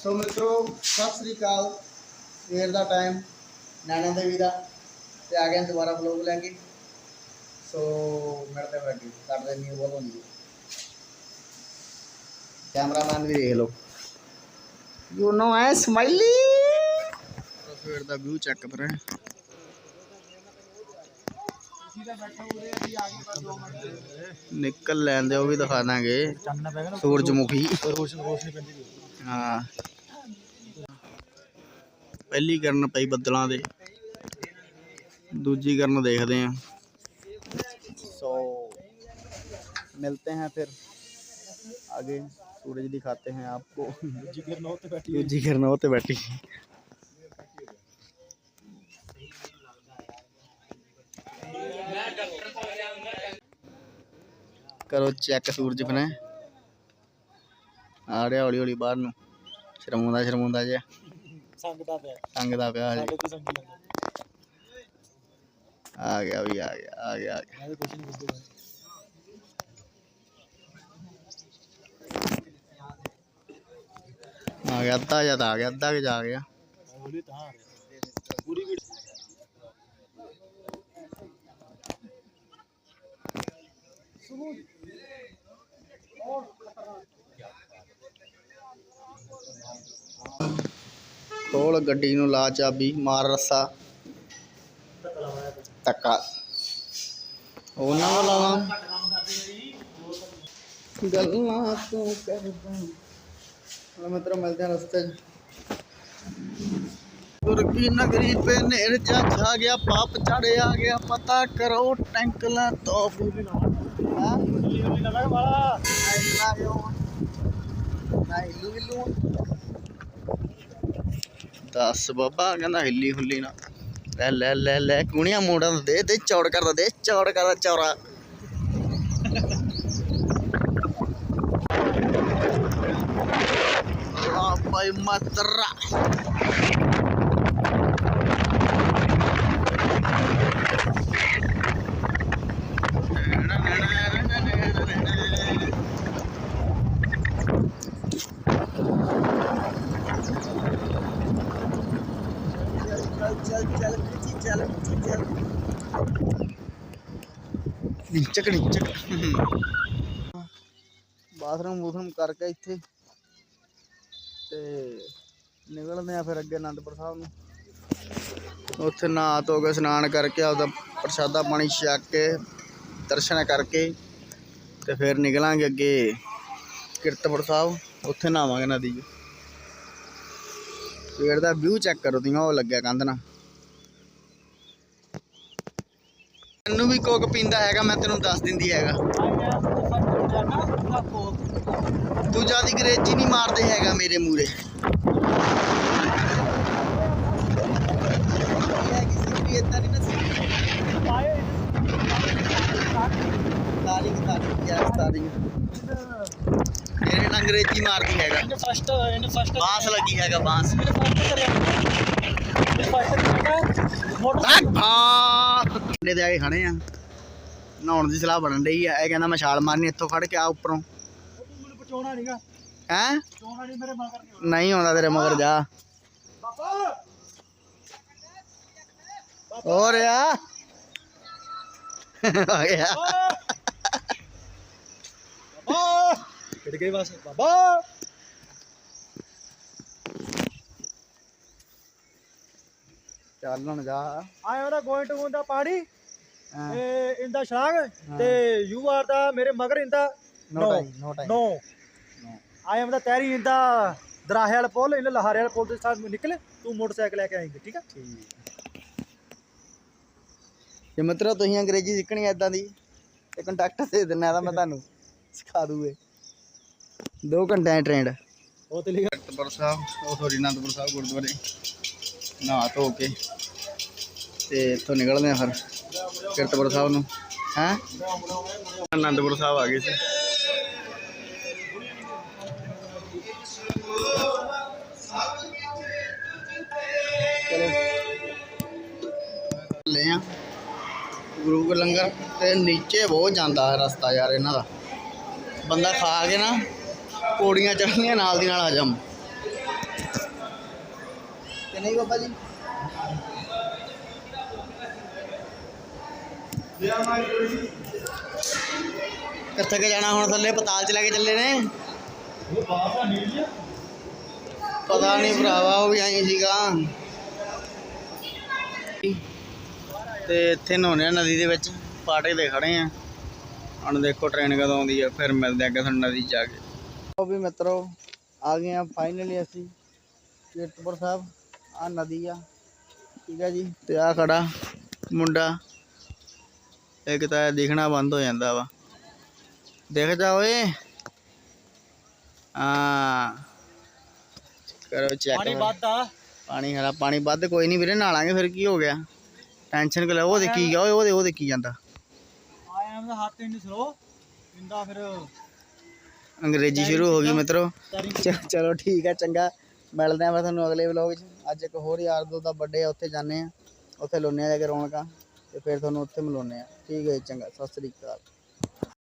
ਸੋ ਮਿੱਤਰੋ ਸਤਿ ਸ੍ਰੀ ਅਕਾਲ ਸਵੇਰ ਦਾ ਟਾਈਮ ਨੈਣਾ ਦੇਵੀ ਦਾ ਤੇ ਆ ਗਏ ਹਾਂ ਦੁਬਾਰਾ ਵਲੋਗ ਲੈ ਕੇ ਸੋ ਮਿਲਦੇ ਹਾਂ ਅੱਗੇ ਕਰਦੇ ਨਹੀਂ ਬਹੁਤ ਹੁੰਦੀ ਕੈਮਰਾਮੈਨ ਵੀ ਦੇਖ ਲਓ ਯੂ ਨੋ ਐ ਸਮਾਈਲੀ ਸਵੇਰ ਦਾ ਵਿਊ ਚੈੱਕ ਕਰਾਂ ਨਿਕਲ ਲੈਂਦੇ ਉਹ ਵੀ ਦਿਖਾ ਦਾਂਗੇ ਚਾਨਣਾ ਪੈ ਗਿਆ ਨਾ ਸੂਰਜਮੁਖੀ ਰੋਸ਼ਨੀ ਰੋਸ਼ਨੀ ਪੈਂਦੀ ਪਈ ਹਾਂ ਪਹਿਲੀ ਕਰਨ ਪਈ ਬੱਦਲਾਂ दूजी करना देखते हैं। सो so, मिलते हैं फिर। आगे सूरज दिखाते हैं आपको। दूजी करना होते तो बैठी करो चेक सूरज अपने। ਤੇ ਬੈਠੀ ਕਰੋ ਚੈੱਕ ਸੂਰਜ ਬਣਾ ਆ ਰਿਹਾ ਹੌਲੀ ਹੌਲੀ ਬਾਹਰ ਨੂੰ ਸ਼ਰਮਾਉਂਦਾ ਸ਼ਰਮਾਉਂਦਾ ਜਿਹਾ ਸੰਗਦਾ ਪਿਆ ਸੰਗਦਾ ਪਿਆ ਹਜੇ ਸਾਡੇ ਤੇ ਸੰਗੀ ਜਾਂਦਾ ਆ ਗਿਆ ਵੀ ਆ ਗਿਆ ਆ ਗਿਆ ਆ ਗਿਆ ਮੈਂ ਤਾਂ ਕੁਛ ਨਹੀਂ ਪੁੱਛਦਾ ਆ ਗਿਆ ਅੱਧਾ ਜਦ ਆ ਗਿਆ ਅੱਧਾ ਕਿ ਜਾ ਗਿਆ ਬੋਲੀ ਤਾਂ ਆ ਰਿਹਾ ਪੂਰੀ ਵੀਡੀਓ ਖੋਲ ਗੱਡੀ ਨੂੰ ਲਾ ਚਾਬੀ ਮਾਰ ਰੱਸਾ। ਟੱਕਾ ਉਹਨਾਂ ਵਾਲਾ ਵਾ। ਗੱਲਾਂ ਤੂੰ ਕਰਦਾ। ਹੁਣ ਮਿੱਤਰੋ ਮਿਲਦੇ ਹਾਂ ਰਸਤੇ 'ਚ। ਤੁਰਕੀ ਨਗਰੀ ਪੇ ਨੇਰ ਜਾ ਛਾ ਗਿਆ ਪਾਪ ਚੜੇ ਆ ਗਿਆ। ਪਤਾ ਕਰੋ ਟੈਂਕਲਾਂ ਤੋਂ। ਹਾਂ? ਦਿੱਲੀ ਦਿੱਲੀ ਨਾ ਵਾਲਾ ਦੱਸ ਬਾਬਾ, ਕਹਿੰਦਾ ਹਿੱਲੀ ਹੁੱਲੀ ਨਾ। ਲੈ ਲੈ ਲੈ ਲੈ ਕੁਣੀਆਂ ਮੋੜਾਂ ਦਾ ਦੇ ਦੇ ਚੌੜ ਕਰਦਾ, ਦੇ ਚੌੜ ਕਰਦਾ ਚੌਰਾ ਆ ਭਾਈ ਮਤਰਾ। ਚੱਲ ਚੱਲ। ਨੀਚਕ ਨੀਚਕ ਬਾਥਰੂਮ ਬੂਥਰੂਮ ਕਰਕੇ ਇੱਥੇ ਤੇ ਨਿਕਲਦੇ ਆ ਫਿਰ ਅੱਗੇ ਅਨੰਦਪੁਰ ਸਾਹਿਬ ਨੂੰ। ਉੱਥੇ ਨਹਾ ਧੋ ਕੇ ਇਸ਼ਨਾਨ ਕਰਕੇ ਆਪਦਾ ਪ੍ਰਸ਼ਾਦਾ ਪਾਣੀ ਛਕ ਕੇ ਦਰਸ਼ਨ ਕਰਕੇ ਤੇ ਫਿਰ ਨਿਕਲਾਂਗੇ ਅੱਗੇ ਕੀਰਤਪੁਰ ਸਾਹਿਬ। ਉੱਥੇ ਨਹਾਵਾਂਗੇ ਨਦੀ 'ਚ। ਸਵੇਰ ਦਾ ਵਿਊ ਚੈੱਕ ਕਰੋ ਤੁਸੀਂ ਉਹ ਲੱਗਿਆ ਕੰਧ ਨਾਲ। ਤੈਨੂੰ ਵੀ ਕੋਕ ਪੀਂਦਾ ਹੈਗਾ ਮੈਂ ਤੈਨੂੰ ਦੱਸ ਦਿੰਦੀ ਹੈਗਾ। ਤੂੰ ਜ਼ਿਆਦਾ ਅੰਗਰੇਜ਼ੀ ਨਹੀਂ ਮਾਰਦੇ ਹੈਗਾ ਮੇਰੇ ਮੂਰੇ ਮੇਰੇ ਨਾਲ ਅੰਗਰੇਜ਼ੀ ਮਾਰਦੀ ਹੈਗਾ। ਇਹਨੇ ਫਸਟ ਇਹਨੇ ਫਸਟ ਬਾਂਸ ਲੱਗੀ ਹੈਗਾ ਬਾਂਸ। ਮੋਟਰ ਹਾਂ ਦੇ ਆਏ ਖੜੇ ਆ। ਨਹਾਉਣ ਦੀ ਸਲਾਹ ਬਣਨ ਰਹੀ ਆ। ਇਹ ਕਹਿੰਦਾ ਮੈਂ ਛਾਲ ਮਾਰਨੀ, ਇੱਥੋਂ ਖੜ ਕੇ ਆ ਉੱਪਰੋਂ। ਮੈਨੂੰ ਬਚਾਉਣਾ ਨਹੀਂਗਾ ਹੈ? ਬਚਾਉਣਾ ਨਹੀਂ ਮੇਰੇ ਮਗਰ ਨਹੀਂ ਨਹੀਂ ਆਉਂਦਾ ਤੇਰੇ ਮਗਰ ਜਾ। ਪਾਪਾ ਹੋਰ ਆ। ਆ ਗਿਆ। ਬਾਬਾ ਕਿੜ ਗਏ ਬਸ ਬਾਬਾ ਚੱਲ ਹੁਣ ਜਾ। ਆਏ ਉਹਦਾ ਗੋਇੰਟ ਹੁੰਦਾ ਪਾਣੀ ਇਹ ਇੰਦਾ ਸ਼ਾਗ ਤੇ ਯੂ ਆਰ ਦਾ ਮੇਰੇ ਮਗਰ ਇੰਦਾ No time, no time. No. ਆਈ ਐਮ ਦਾ ਤੈਰੀ ਇੰਦਾ ਦਰਾਹੇ ਵਾਲਾ ਪੁੱਲ ਇਹਨੇ ਲਹਾਰੇ ਵਾਲਾ ਪੁੱਲ ਦੇ ਸਾਥ ਨਿਕਲੇ ਤੂੰ ਮੋਟਰਸਾਈਕਲ ਲੈ ਕੇ ਆਏਂਗੇ ਠੀਕ ਹੈ ਜੇ ਮਤਲਬ ਤੁਸੀਂ ਅੰਗਰੇਜ਼ੀ ਸਿੱਖਣੀ ਐ ਇਦਾਂ ਦੀ ਤੇ ਕੰਟੈਕਟ ਦੇ ਦਿੰਨਾ ਤਾਂ ਮੈਂ ਤੁਹਾਨੂੰ ਸਿਖਾ ਦੂਗੇ। 2 ਘੰਟੇ ਦੀ ਟ੍ਰੇਨਡ ਉਹ ਤੇ ਲਿਖਿਆ। ਅਨੰਦਪੁਰ ਸਾਹਿਬ ਉਹ ਸੋਰੀ ਅਨੰਦਪੁਰ ਸਾਹਿਬ ਗੁਰਦੁਆਰੇ ਨਹਾ ਧੋ ਕੇ ਤੇ ਇੱਥੋਂ ਨਿਕਲਦੇ ਆ ਫਿਰ। ਕੀਰਤਪੁਰ ਸਾਹਿਬ ਨੂੰ। ਹੈਂ? ਅਨੰਦਪੁਰ ਸਾਹਿਬ ਆ ਗਏ ਸੀ। ਚਲੋ ਲੈ ਆ। ਗੁਰੂ ਕਾ ਲੰਗਰ ਤੇ ਨੀਚੇ ਬਹੁਤ ਜਾਂਦਾ ਹੈ ਰਸਤਾ ਯਾਰ ਇਹਨਾਂ ਦਾ। ਬੰਦਾ ਖਾ ਕੇ ਨਾ ਪੌੜੀਆਂ ਚੜ੍ਹਨੀਆਂ ਨਾਲ ਦੀ ਨਾਲ ਹਜਮ ਕਿ ਨਹੀਂ ਬਾਬਾ ਜੀ? ਕਿੱਥੇ ਕਿ ਜਾਣਾ ਹੁਣ ਥੱਲੇ? ਪਤਾਲ ਚ ਲੈ ਕੇ ਚੱਲੇ ਨੇ? ਪਤਾ ਨਹੀਂ ਭਰਾਵਾ, ਉਹ ਵੀ ਆਈ ਸੀਗਾ। ਤੇ ਇੱਥੇ ਨਹਾਉਂਦੇ ਆ ਨਦੀ ਦੇ ਵਿੱਚ ਪਾਟੇ ਦੇ ਖੜੇ ਆ। ਹੁਣ ਦੇਖੋ ਟ੍ਰੇਨ ਕਦੋਂ ਆਉਂਦੀ ਆ, ਫਿਰ ਮਿਲਦੇ ਆ ਕਿਸੇ ਨਦੀ 'ਚ ਜਾ ਕੇ। ਉਹ ਵੀ ਮਿੱਤਰੋ, ਆ ਗਏ ਆ ਫਾਈਨਲੀ ਅਸੀਂ, ਕੀਰਤਪੁਰ ਸਾਹਿਬ। ਆ ਨਦੀ ਆ, ਠੀਕ ਆ ਜੀ। ਤੇ ਆ ਖੜਾ ਮੁੰਡਾ। ਇੱਕ ਤਾਂ ਦਿਖਣਾ ਬੰਦ ਹੋ ਜਾਂਦਾ ਵਾ। ਦੇਖ ਜਾ ਓਏ। ਹਾਂ। ਕਰੋ ਚੈੱਕ ਪਾਣੀ ਵੱਧ ਆ। ਪਾਣੀ ਹਰਾ ਪਾਣੀ ਵੱਧ ਕੋਈ ਨਹੀਂ ਵੀਰੇ ਨਾਲਾਂਗੇ ਫਿਰ ਕੀ ਹੋ ਗਿਆ। ਟੈਨਸ਼ਨ ਕਿ ਉਹ ਦੇਖੀ ਗਿਆ ਓਏ ਉਹਦੇ ਉਹ ਦੇਖੀ ਜਾਂਦਾ। ਆਈ ਐਮ ਦਾ ਹੱਥ ਇੰਨੀ ਸਲੋ। ਇੰਦਾ ਫਿਰ। ਅੰਗਰੇਜ਼ੀ ਸ਼ੁਰੂ ਹੋ ਗਈ ਮਿੱਤਰੋ। ਚਲੋ ਠੀਕ ਹੈ ਚੰਗਾ। ਮਿਲਦੇ ਆ ਫਿਰ ਤੁਹਾਨੂੰ ਅਗਲੇ ਵਲੌਗ 'ਚ। ਅੱਜ ਇੱਕ ਹੋਰ ਯਾਰ ਦੋ ਦਾ ਬਰਥਡੇ ਆ ਉੱਥੇ ਜਾਂਦੇ ਆ। ਉੱਥੇ ਲਾਉਂਦੇ ਆ ਜਾ ਕੇ ਰੌਣਕਾਂ। ਤੇ ਫਿਰ ਤੁਹਾਨੂੰ ਉੱਥੇ ਮਿਲਾਉਂਦੇ ਆ ਠੀਕ ਹੈ ਜੀ, ਚੰਗਾ। ਸਤਿ ਸ੍ਰੀ ਅਕਾਲ।